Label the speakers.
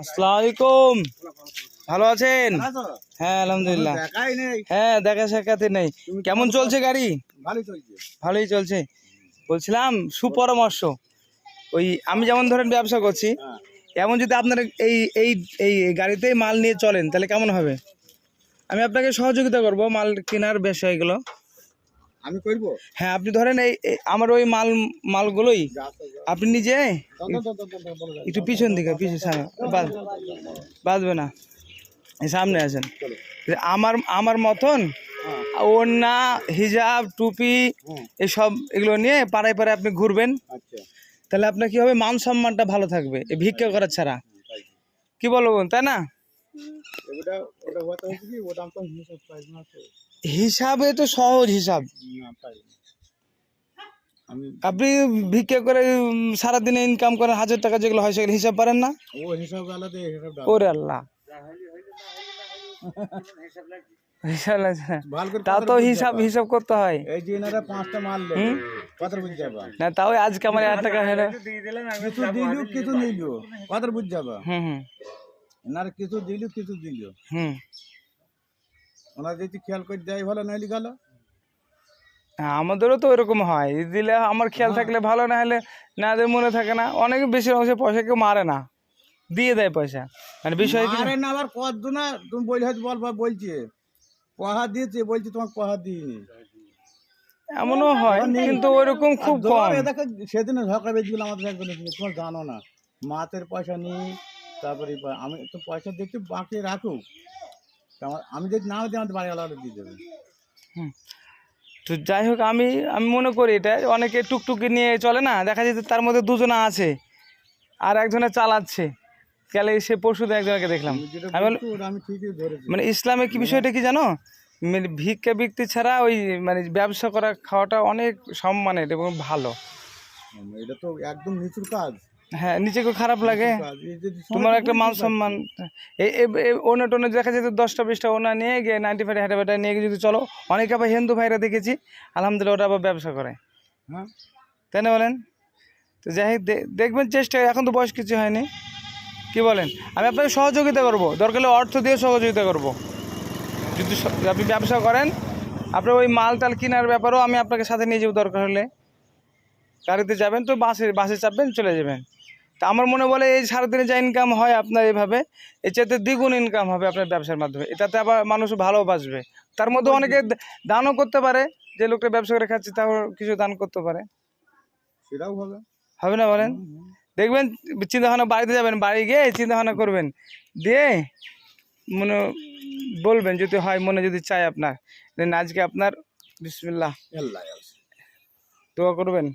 Speaker 1: আসসালামু আলাইকুম ভালো আছেন হ্যাঁ আলহামদুলিল্লাহ। হ্যাঁ দেখা সাক্ষাতে নেই। কেমন চলছে গাড়ি?
Speaker 2: ভালোই চলছে।
Speaker 1: বলছিলাম সুপরামর্শ। ওই আমি যেমন ধরেন ব্যবসা করছি
Speaker 2: হ্যাঁ।
Speaker 1: এমন যদি আপনার এই এই এই গাড়িতেই মাল নিয়ে চলেন তাহলে কেমন হবে? আমি আপনাকে সহযোগিতা করব মাল কেনার বিষয়গুলো।
Speaker 2: আমি করব
Speaker 1: হ্যাঁ আপনি ধরেন এই আমার ওই মাল মালগুলোই। আপনি নিজে। একটু পিছন দিকে পিছন সামনে বাঁধবে না। এই সামনে আছেন আমার আমার মতন
Speaker 2: হ্যাঁ,
Speaker 1: ওড়না হিজাব টুপি এসব এগুলো নিয়ে পাড়ায় পাড়ায় আপনি ঘুরবেন।
Speaker 2: আচ্ছা।
Speaker 1: তাহলে আপনার কি হবে? মান সম্মানটা ভালো থাকবে। ভিক্ষা করার ছাড়া। কি বলব তাই না?
Speaker 2: ওটা ওটা হতে হচ্ছে কি ওটা আমি তো হিসাব পাই না তো।
Speaker 1: হিসাবে তো সহজ হিসাব।
Speaker 2: না পাই আমি
Speaker 1: আপনি ভিক্ষা করে সারাদিনে ইনকাম করেন হাজার টাকা যেগুলো হয় সেগুলো হিসাব পারেন না?
Speaker 2: ও হিসাব আলাদা এই
Speaker 1: ওরে আল্লাহ। হিসাব লাগছে। তা তো হিসাব হিসাব করতে হয়।
Speaker 2: এই যে এনারা পাঁচটা মাল
Speaker 1: হুম?
Speaker 2: নেবে কথা যাবা
Speaker 1: না তাও আজকে আমার টাকা হলো।
Speaker 2: কিছু দিলু কিছু নিলু কথা বুঝতে যাবা
Speaker 1: হুম হুম।
Speaker 2: এনারা কিছু দিলু কিছু দিলু
Speaker 1: হুম।
Speaker 2: ওনারা যদি খেয়াল করে দেয় ভালো নাইলে গেল
Speaker 1: হ্যাঁ, আমাদেরও তো ওরকম হয়। দিলে আমার খেয়াল থাকলে ভালো না হলে না মনে থাকে না। অনেক বেশি অংশে পয়সা কেউ মারে না। দিয়ে দেয় পয়সা। মানে বিষয়
Speaker 2: আরে না আবার কত না তুমি বলে হয়তো বল বলছে। দিয়েছে বলছে পহা দিইনি।
Speaker 1: এমনও হয় কিন্তু ওইরকম খুব কম।
Speaker 2: দেখো সেদিন ঝগড়া বেঁচেছিল আমাদের একজন তোমার জানো না মাতের পয়সা নিই তারপরে আমি তো পয়সা দেখতে বাকি রাখুক। আমার- আমি যদি না দিই আমাদের বাড়িওয়ালা দিয়ে দেবে।
Speaker 1: তো যাই হোক আমি আমি মনে করি এটা। অনেকে টুকটুকি নিয়ে চলে না? দেখা যেতে তার মধ্যে দুজনা আছে আর একজনে চালাচ্ছে। গেলে সে পরশু দিন একজনকে দেখলাম। মানে ইসলামে কি বিষয়টা কি জানো? মানে ভিক্ষা ব্যক্তি ছাড়া ওই মানে ব্যবসা করা খাওয়াটা অনেক সম্মানের এবং ভালো।
Speaker 2: এটা তো একদম নিচুর কাজ।
Speaker 1: হ্যাঁ নিজেকে খারাপ লাগে। তোমার একটা মান সম্মান। এই ওনা টোনে দেখা যেত দশটা বিশটা ওনা নিয়ে গিয়ে নাইনটি ফাইভ হাইটা ফাইটা নিয়ে গিয়ে যদি চলো অনেকে আবার হিন্দু ভাইরা দেখেছি আলহামদুলিল্লাহ ওরা আবার ব্যবসা করে।
Speaker 2: হ্যাঁ।
Speaker 1: তাই না বলেন? তো যাই হোক দেখবেন চেষ্টা এখন তো বয়স কিছু হয়নি। কি বলেন? আমি আপনাকে সহযোগিতা করব। দরকার হলে অর্থ দিয়ে সহযোগিতা করব। যদি আপনি ব্যবসা করেন আপনার ওই মাল টাল কেনার ব্যাপারেও আমি আপনাকে সাথে নিয়ে যাব দরকার হলে। গাড়িতে যাবেন তো বাসে বাসে চাপবেন চলে যাবেন। তা আমার মনে বলে এই সারাদিনে যা ইনকাম হয় আপনার এইভাবে এর চাইতে দ্বিগুণ ইনকাম হবে আপনার ব্যবসার মাধ্যমে। এটাতে আবার মানুষ ভালোবাসবে তার মধ্যে অনেকে দানও করতে পারে যে লোকটা ব্যবসা করে খাচ্ছে তাও কিছু দান করতে পারে।
Speaker 2: সেটাও হবে।
Speaker 1: হবে না বলেন? দেখবেন চিন্তা ভাবনা বাড়িতে যাবেন বাড়ি গিয়ে চিন্তা ভাবনা করবেন। দিয়ে মনে বলবেন যদি হয় মনে যদি চাই আপনার। আজকে আপনার বিসমিল্লাহ।
Speaker 2: আল্লাহ
Speaker 1: দোয়া করবেন।